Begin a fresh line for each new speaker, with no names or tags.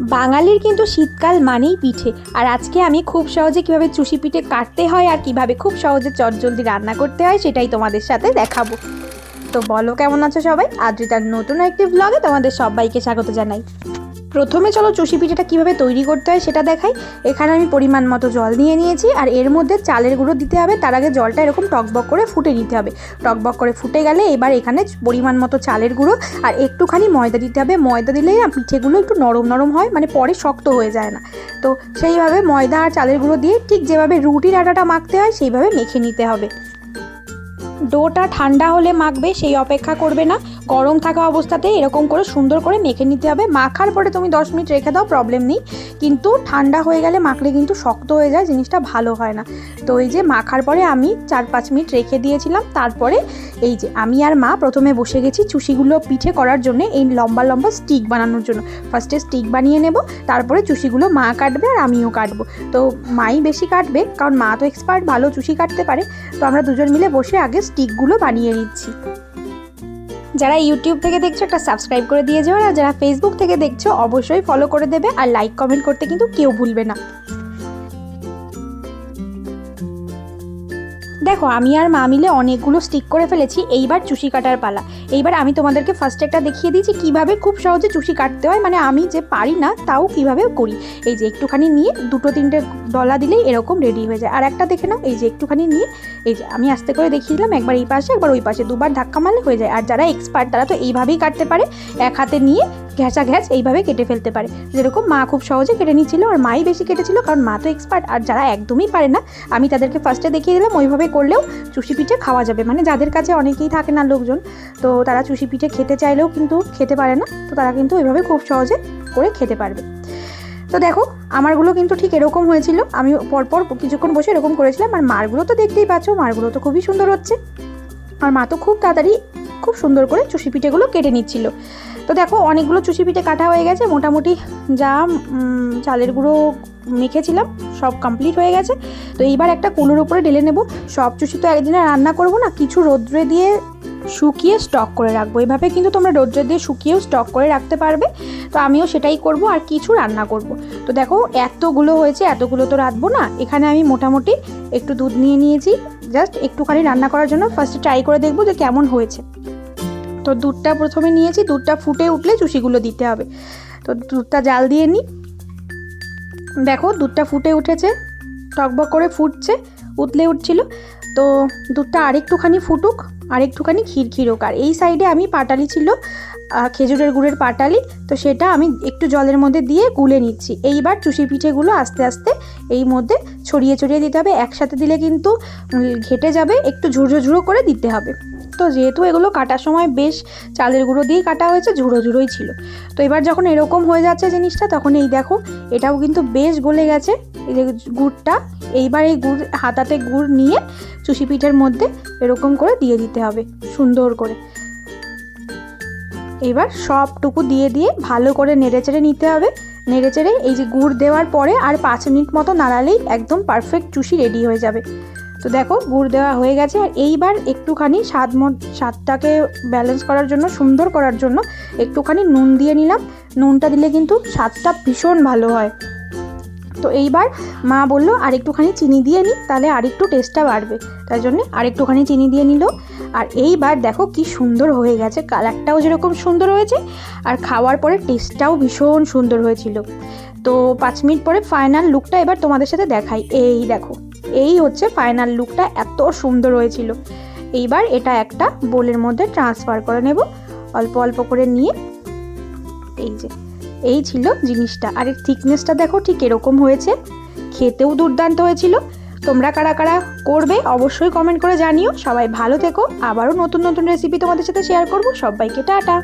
বাঙালির কিন্তু শীতকাল মানেই পিঠে। আর আজকে আমি খুব সহজে কীভাবে চুষি পিঠে কাটতে হয় আর কীভাবে খুব সহজে চটজলদি রান্না করতে হয় সেটাই তোমাদের সাথে দেখাবো। তো বলো, কেমন আছো সবাই? আদ্রিতার নতুন একটি ব্লগে তোমাদের সবাইকে স্বাগত জানাই। প্রথমে চলো চুষি পিঠেটা কীভাবে তৈরি করতে হয় সেটা দেখাই। এখানে আমি পরিমাণ মতো জল নিয়ে নিয়েছি আর এর মধ্যে চালের গুঁড়ো দিতে হবে। তার আগে জলটা এরকম টকবক করে ফুটে নিতে হবে। টকবক করে ফুটে গেলে এবার এখানে পরিমাণ মতো চালের গুঁড়ো আর একটুখানি ময়দা দিতে হবে। ময়দা দিলেই না পিঠেগুলো একটু নরম নরম হয় মানে পরে শক্ত হয়ে যায় না। তো সেইভাবে ময়দা আর চালের গুঁড়ো দিয়ে ঠিক যেভাবে রুটির আটাটা মাখতে হয় সেইভাবে মেখে নিতে হবে। ডোটা ঠান্ডা হলে মাখবে, সেই অপেক্ষা করবে না। গরম থাকা অবস্থাতে এরকম করে সুন্দর করে মেখে নিতে হবে। মাখার পরে তুমি দশ মিনিট রেখে দাও প্রবলেম নেই। কিন্তু ঠান্ডা হয়ে গেলে মাখলে কিন্তু শক্ত হয়ে যায়, জিনিসটা ভালো হয় না। তো এই যে মাখার পরে আমি চার পাঁচ মিনিট রেখে দিয়েছিলাম। তারপরে এই যে আমি আর মা প্রথমে বসে গেছি চুষিগুলো পিঠে করার জন্য, এই লম্বা লম্বা স্টিক বানানোর জন্য। ফার্স্টে স্টিক বানিয়ে নেব, তারপরে চুষিগুলো মা কাটবে আর আমিও কাটবো। তো মাই বেশি কাটবে, কারণ মা তো এক্সপার্ট ভালো চুষি কাটতে পারে। তো আমরা দুজন মিলে বসে আগে স্টিকগুলো বানিয়ে নিচ্ছি। যারা ইউটিউব থেকে দেখছ, একটা সাবস্ক্রাইব করে দিয়ে যাও। আর যারা ফেসবুক থেকে দেখছ, অবশ্যই ফলো করে দেবে। আর লাইক কমেন্ট করতে কিন্তু কেউ ভুলবে না। দেখো, আমি আর মা মিলে অনেকগুলো স্টিক করে ফেলেছি, এইবার চুষি কাটার পালা। এইবার আমি তোমাদেরকে ফার্স্ট একটা দেখিয়ে দিয়েছি, কীভাবে খুব সহজে চুষি কাটতে হয় মানে আমি যে পারি না, তাও কীভাবে করি। এই যে একটুখানি নিয়ে দুটো তিনটে ডলা দিলেই এরকম রেডি হয়ে যায়। আর একটা দেখে নাও, এই যে একটুখানি নিয়ে, এই যে আমি আস্তে করে দেখিয়ে দিলাম, একবার এই পাশে, একবার ওই পাশে, দুবার ধাক্কা মারলে হয়ে যায়। আর যারা এক্সপার্ট তারা তো এইভাবেই কাটতে পারে। এক হাতে নিয়ে ঘ্যাঁচা ঘ্যাঁচ এইভাবে কেটে ফেলতে পারে। যেরকম মা খুব সহজে কেটে নিচ্ছিল আর মাই বেশি কেটেছিল কারণ মা তো এক্সপার্ট আর যারা একদমই পারে না, আমি তাদেরকে ফার্স্টে দেখিয়ে দিলাম, ওইভাবে করলেও চুষি পিঠে খাওয়া যাবে। মানে যাদের কাছে অনেকেই থাকে না লোকজন, তো তারা চুষি পিঠে খেতে চাইলেও কিন্তু খেতে পারে না, তো তারা কিন্তু ওইভাবে খুব সহজে করে খেতে পারবে। তো দেখো, আমারগুলো কিন্তু ঠিক এরকম হয়েছিল। আমি পরপর কিছুক্ষণ বসে এরকম করেছিলাম আর মারগুলো তো দেখতেই পাচ্ছ, মারগুলো তো খুবই সুন্দর হচ্ছে। আর মা তো খুব তাড়াতাড়ি খুব সুন্দর করে চুষি পিঠেগুলো কেটে নিচ্ছিল। তো দেখো, অনেকগুলো চুষি পিঠে কাটা হয়ে গেছে। মোটামুটি যা চালের গুঁড়ো মেখেছিলাম, সব কমপ্লিট হয়ে গেছে। তো এইবার একটা কুলোর উপরে ঢেলে নেব। সব চুষি তো একদিনে রান্না করব না, কিছু রোদ্রে দিয়ে শুকিয়ে স্টক করে রাখব। এভাবে কিন্তু তোমরা রোদ্রে দিয়ে শুকিয়েও স্টক করে রাখতে পারবে। তো আমিও সেটাই করব আর কিছু রান্না করব। তো দেখো, এতগুলো হয়েছে, এতগুলো তো রাখব না। এখানে আমি মোটামুটি একটু দুধ নিয়ে নিয়েছি। জাস্ট একটুখানি রান্না করার জন্য ফার্স্টে ট্রাই করে দেখব যে কেমন হয়েছে। তো দুধটা প্রথমে নিয়েছি, দুধটা ফুটে উঠলে চুষিগুলো দিতে হবে। তো দুধটা জাল দিয়ে নিই। দেখো দুধটা ফুটে উঠেছে, টকবক করে ফুটছে, উতলে উঠছিল। তো দুধটা আরেকটুখানি ফুটুক, আরেকটুখানি ক্ষীর হোক আর এই সাইডে আমি পাটালি ছিল খেজুরের গুড়ের পাটালি, তো সেটা আমি একটু জলের মধ্যে দিয়ে গুলে নিচ্ছি। এইবার চুষি পিঠেগুলো আস্তে আস্তে এই মধ্যে ছড়িয়ে ছড়িয়ে দিতে হবে। একসাথে দিলে কিন্তু ঘেটে যাবে, একটু ঝুড়ো ঝুড়ো করে দিতে হবে। তো যেহেতু এগুলো কাটার সময় বেশ চালের গুঁড়ো দিয়ে কাটা হয়েছে, ঝুড়ো ঝুড়োই ছিল। তো এবার যখন এরকম হয়ে যাচ্ছে জিনিসটা, তখন এই দেখো, এটাও কিন্তু বেশ গলে গেছে, এই যে গুড়টা। এইবার এই গুড়, হাতাতে গুড় নিয়ে চুষি পিঠের মধ্যে এরকম করে দিয়ে দিতে হবে, সুন্দর করে। এবার সবটুকু দিয়ে দিয়ে ভালো করে নেড়েচেড়ে নিতে হবে। নেড়েচেড়ে এই যে গুড় দেওয়ার পরে আর পাঁচ মিনিট মতো নাড়ালেই একদম পারফেক্ট চুষি রেডি হয়ে যাবে। তো দেখো, গুড় দেওয়া হয়ে গেছে আর এইবার একটুখানি স্বাদ স্বাদটাকে ব্যালেন্স করার জন্য, সুন্দর করার জন্য একটুখানি নুন দিয়ে নিলাম। নুনটা দিলে কিন্তু স্বাদটা ভীষণ ভালো হয়। তো এইবার মা বলল, আর একটুখানি চিনি দিয়ে নিই তাহলে আরেকটু টেস্টটা বাড়বে। তাই জন্যে আরেকটুখানি চিনি দিয়ে নিল। আর এইবার দেখো কি সুন্দর হয়ে গেছে, কালারটাও যেরকম সুন্দর হয়েছে, আর খাওয়ার পরে টেস্টটাও ভীষণ সুন্দর হয়েছিল। তো পাঁচ মিনিট পরে ফাইনাল লুকটা এবার তোমাদের সাথে দেখাই। এই দেখো। এই হচ্ছে ফাইনাল লুকটা এত সুন্দর হয়েছিল। এইবার এটা একটা বোলের মধ্যে ট্রান্সফার করে নেব। অল্প অল্প করে নিয়ে, এই যে, এই ছিল জিনিসটা। আর এর থিকনেসটা দেখো ঠিক এরকম হয়েছে। খেতেও দুর্দান্ত হয়েছিল। তোমরা কারা কারা করবে অবশ্যই কমেন্ট করে জানিও। সবাই ভালো থেকো। আবারও নতুন নতুন রেসিপি তোমাদের সাথে শেয়ার করব। সবাইকে টাটা!